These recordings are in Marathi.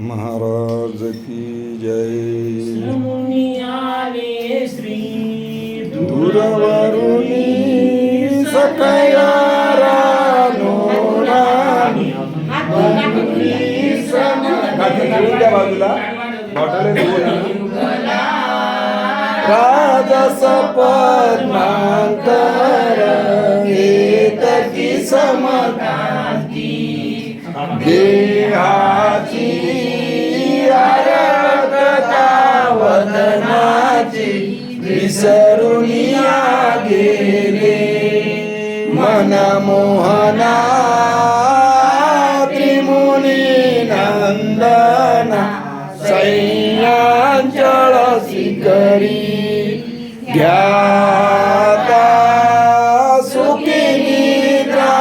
महाराज की जय। श्री दूरवरुणी सकया बाजूला राजस पद्मांतर एकती समकांती। देहाची आरगता वदनाची विसरून गेले. मन मोहना त्रिमुनी नंदना सैन्यांचळ शिकरी ज्ञाता सुखी निद्रा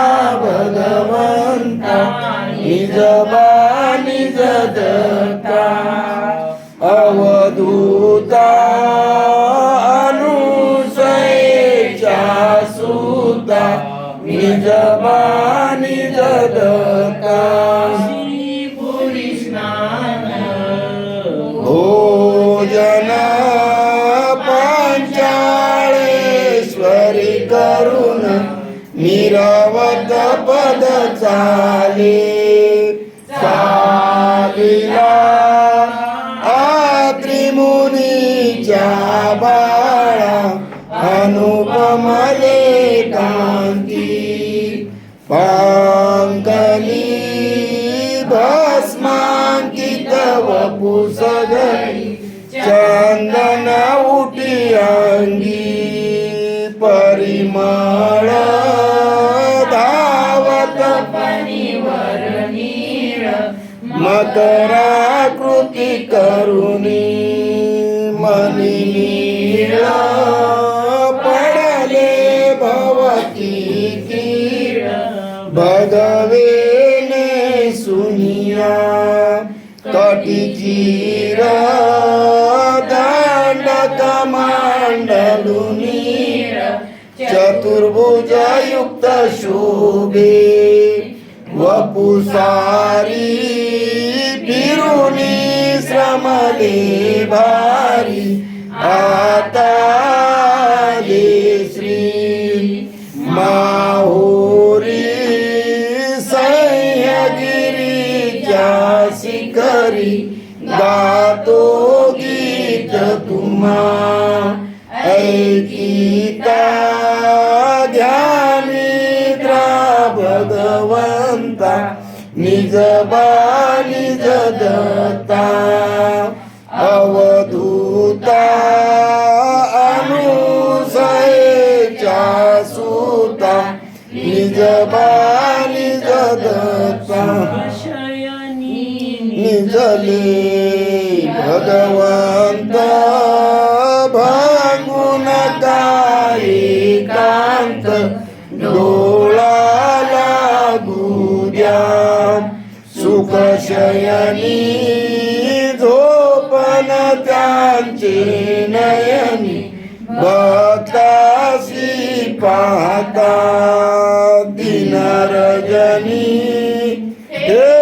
भगवंता. निज बा निज निज बा निज दत्ता पुरी स्नान भोजन पंचाळेश्वरी करून निरवत पद चाले भस्मांकित वपु सगळी चंदन उठी अंगी परिमळ धावत पणीवर नीळ मकराकृती करुणी मनी पडले भवती भगव దిజీరా దండ కమండలు నీరా చతుర్భుజయుక్త శోభే వపుసారి బిరుని శ్రమలే భారీ ఆతా शिखरी गातो गीत तुम्हा ऐकिता ध्यानिद्रा भगवंता निज बा जगता अवधूता अनुसयेच्या सुता निज बाली जगता। निजले भगवंत भागुन काही कांत डोळा लागू द्या. सुख शयनी झोपन त्यांचे नयनी भक्तासी पाहता दिन रजनी देवी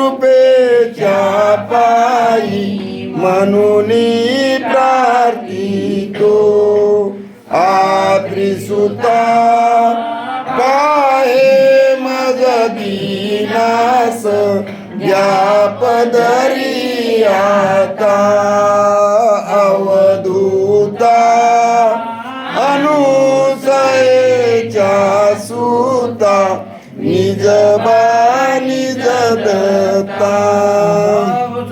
कृपेच्या पायी म्हणून प्रार्थितो. आत्रिसुता पाहे मग दीनास या पदरी आता अवधूता अनुसयेच्या सुता निज बा निज दत्ता